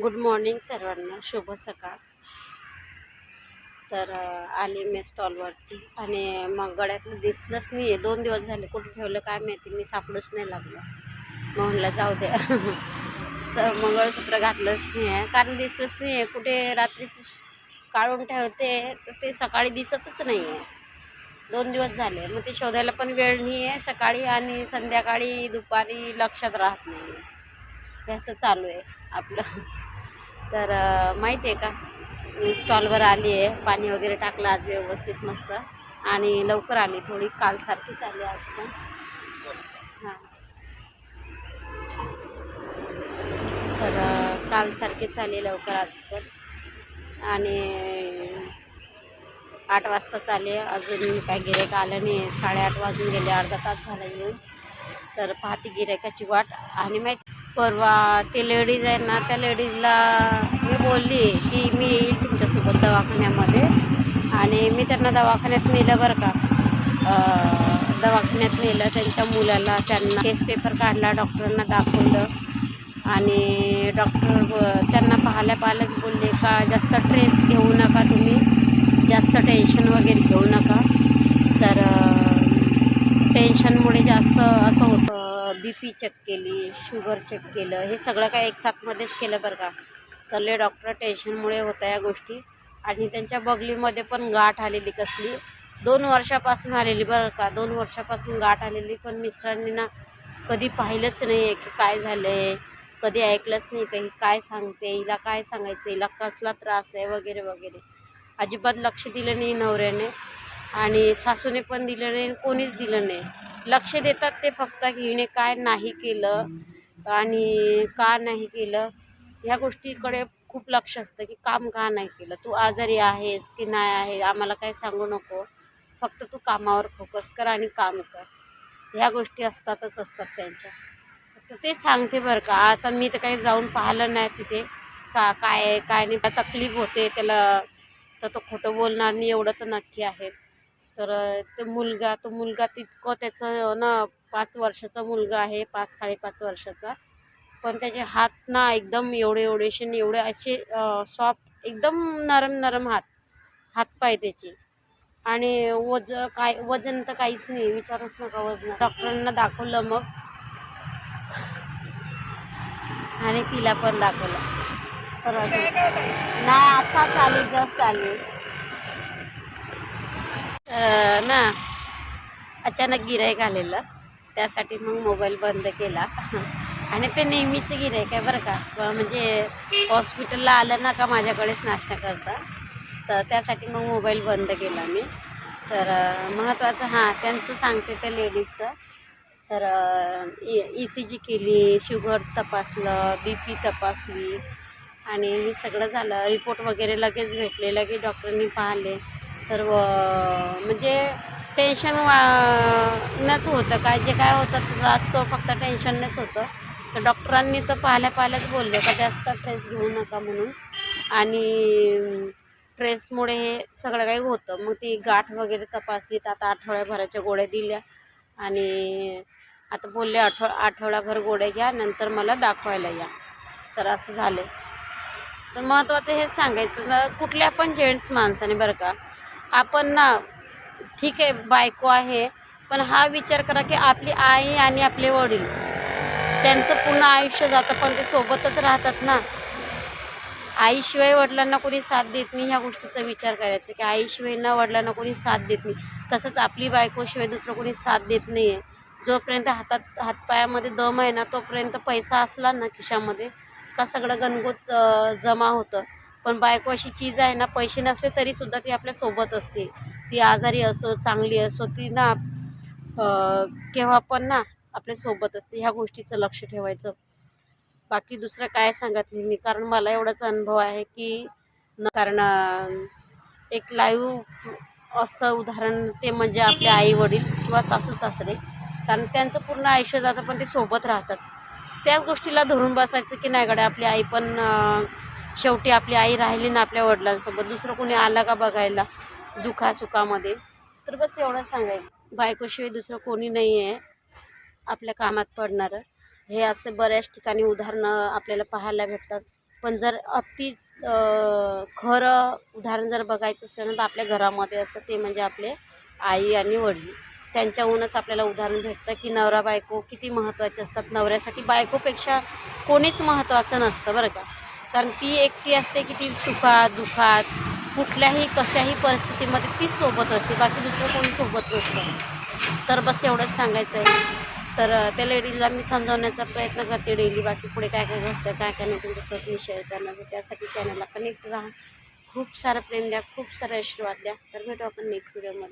Good morning सर्वांना. शुभ सकाळ. तर आली मी स्टॉलवरती आणि मग गळ्यातलं दिसलंच नाही आहे दोन दिवस झाले कुठे ठेवलं काय माहिती? मी सापडूच नाही लागलं. मग म्हणलं जाऊ द्या तर मंगळसूत्र घातलंच नाही आहे कारण दिसलंच नाही आहे कुठे रात्रीच काढून ठेवते तर ते सकाळी दिसतच नाही आहे दोन दिवस झाले. मग ते शोधायला पण वेळ नाही आहे सकाळी आणि संध्याकाळी दुपारी लक्षात राहत नाही आहे असं चालू आहे आपलं. तर माहिती आहे का? मी स्टॉलवर आली आहे पाणी वगैरे टाकलं आज व्यवस्थित मस्त आणि लवकर आली थोडी कालसारखीच आली आज पण. हां. तर कालसारखीच आली लवकर आज पण. आणि आठ वाजताच चाले अजून काय गिऱ्हाईक आलं नाही साडेआठ वाजून गेले अर्धा तास झाला येऊन. तर पाहते गिऱ्हाईकाची वाट आणि माहीत परवा ते लेडीज आहे ना त्या लेडीजला मी बोलली की मी येईल तुमच्यासोबत दवाखान्यामध्ये. आणि मी त्यांना दवाखान्यात नेलं बरं का. दवाखान्यात नेलं त्यांच्या मुलाला त्यांना केस पेपर काढला डॉक्टरांना दाखवलं. आणि डॉक्टर त्यांना पाहिल्या पाहिलंच बोलले का जास्त स्ट्रेस घेऊ नका तुम्ही. जास्त टेन्शन वगैरे घेऊ नका. तर टेन्शनमुळे जास्त असं होतं. बी पी चेक केली शुगर चेक केलं हे सगळं काय एक साथमध्येच केलं बरं का. तर डॉक्टर टेन्शनमुळे होत्या या गोष्टी. आणि त्यांच्या बगलीमध्ये पण गाठ आलेली कसली. दोन वर्षापासून आलेली बरं का. दोन वर्षापासून गाठ आलेली. पण मिस्टरांनी ना कधी पाहिलंच नाही आहे की काय झालं आहे कधी ऐकलंच नाही काही. काय सांगते? हिला काय सांगायचं? हिला कसला त्रास आहे? वगैरे वगैरे. अजिबात लक्ष दिलं नाही नवऱ्याने. आणि सासूने पण दिलं नाही कोणीच दिलं नाही. लक्ष देतात ते फक्त की हिने काय नाही केलं आणि का नाही केलं. ह्या गोष्टीकडे खूप लक्ष असतं की काम का नाही केलं. तू आजारी आहेस की नाही आहे आम्हाला काही सांगू नको. फक्त तू कामावर फोकस कर आणि काम कर. ह्या गोष्टी असतातच असतात त्यांच्या. तर ते सांगते बरं का आता मी तर काही जाऊन पाहिलं नाही तिथे. का काय आहे काय नाही तकलीफ होते त्याला. तर तो खोटं बोलणार नाही एवढं तर नक्की आहे. तर तो मुलगा तो मुलगा तितकं त्याचं ना पाच वर्षाचा मुलगा आहे पाच साडेपाच वर्षाचा. पण त्याचे हात ना एकदम एवढे एवढेशे एवढे असे सॉफ्ट एकदम नरम नरम हात हातपाय त्याचे. आणि वज काय वजन तर काहीच नाही विचारूच नका वजन डॉक्टरांना दाखवलं मग. आणि तिला पण दाखवलं. तर नाही आता चालू जस्ट आली ना अचानक गिरायक आलेलं. त्यासाठी मग मोबाईल बंद केला. आणि ते नेहमीचं गिरायक आहे बरं का. म्हणजे हॉस्पिटलला आलं ना का माझ्याकडेच नाश्ता करता. तर त्यासाठी मग मोबाईल बंद केला मी. तर महत्त्वाचं हां त्यांचं सांगते त्या लेडीजचं. तर ई सी जी केली शुगर तपासलं बी पी तपासली. आणि हे सगळं झालं. रिपोर्ट वगैरे लगेच भेटले लगेच डॉक्टरांनी पाहिले. तर म्हणजे टेन्शन वा नच होतं. काय जे काय होतं त्रास तो फक्त टेन्शननेच होतं. तर डॉक्टरांनी तर पाहिल्या पाहिल्याच बोलले का जास्त ट्रेस घेऊ नका म्हणून. आणि ट्रेसमुळे हे सगळं काही होतं. मग ती गाठ वगैरे तपासली तर आता आठवड्याभराच्या गोळ्या दिल्या. आणि आता बोलले आठव आठवडाभर गोळ्या घ्या नंतर मला दाखवायला या. तर असं झालं तर महत्त्वाचं हेच सांगायचं कुठल्या पण जेंट्स माणसाने बरं का आपण ना ठीक आहे बायको आहे पण हा विचार करा की आपली आई आणि आपले वडील त्यांचं पूर्ण आयुष्य जातं पण ते सोबतच राहतात ना. आईशिवाय वडिलांना कोणी साथ देत नाही ह्या गोष्टीचा विचार करायचा की आईशिवाय ना वडिलांना कोणी साथ देत नाही. तसंच आपली बायकोशिवाय दुसरं कोणी साथ देत नाही आहे जोपर्यंत हातात हातपायामध्ये दम आहे ना तोपर्यंत पैसा असला ना खिशामध्ये का सगळं गणगोत जमा होतं. पण बायको अशी चीज आहे ना पैसे नसले तरीसुद्धा ती आपल्यासोबत असते. ती आजारी असो चांगली असो ती ना केव्हा पण ना आपल्यासोबत असते. ह्या गोष्टीचं लक्ष ठेवायचं. बाकी दुसरं काय सांगत नाही मी कारण मला एवढाच अनुभव आहे की न कारण एक लाईव्ह असतं उदाहरण ते म्हणजे आपले आई वडील किंवा सासू सासरे कारण त्यांचं पूर्ण आयुष्य जातं पण ते सोबत राहतात. त्या गोष्टीला धरून बसायचं की नाही गड्या आपली आई पण शेवटी आपली आई राहिली ना आपल्या वडिलांसोबत दुसरं कोणी आलं का बघायला दुखासुखामध्ये तर बस एवढं सांगायचं. बायकोशिवाय दुसरं कोणी नाही आहे आपल्या कामात पडणारं. हे असं बऱ्याच ठिकाणी उदाहरणं आपल्याला पाहायला भेटतात. पण जर अति खरं उदाहरण जर बघायचं असलं ना तर आपल्या घरामध्ये असतं ते म्हणजे आपले आई आणि वडील. त्यांच्याहूनच आपल्याला उदाहरण भेटतं की नवरा बायको किती महत्त्वाचे असतात. नवऱ्यासाठी बायकोपेक्षा कोणीच महत्त्वाचं नसतं बरं का? कारण ती एकटी असते की ती सुखात दुखात कुठल्याही कशाही परिस्थितीमध्ये तीच सोबत असते. बाकी दुसरं कोणी सोबत नसतं. तर बस एवढंच सांगायचं आहे. तर त्या लेडीजला मी समजावण्याचा प्रयत्न करते डेली बाकी पुढे काय काय घडतं काय काय नाही तुमच्यासोबत मी शेअर करणार त्यासाठी चॅनलला कनेक्ट राहा. खूप सारं प्रेम द्या खूप सारे आशीर्वाद द्या. तर भेटू आपण नेक्स्ट व्हिडिओमध्ये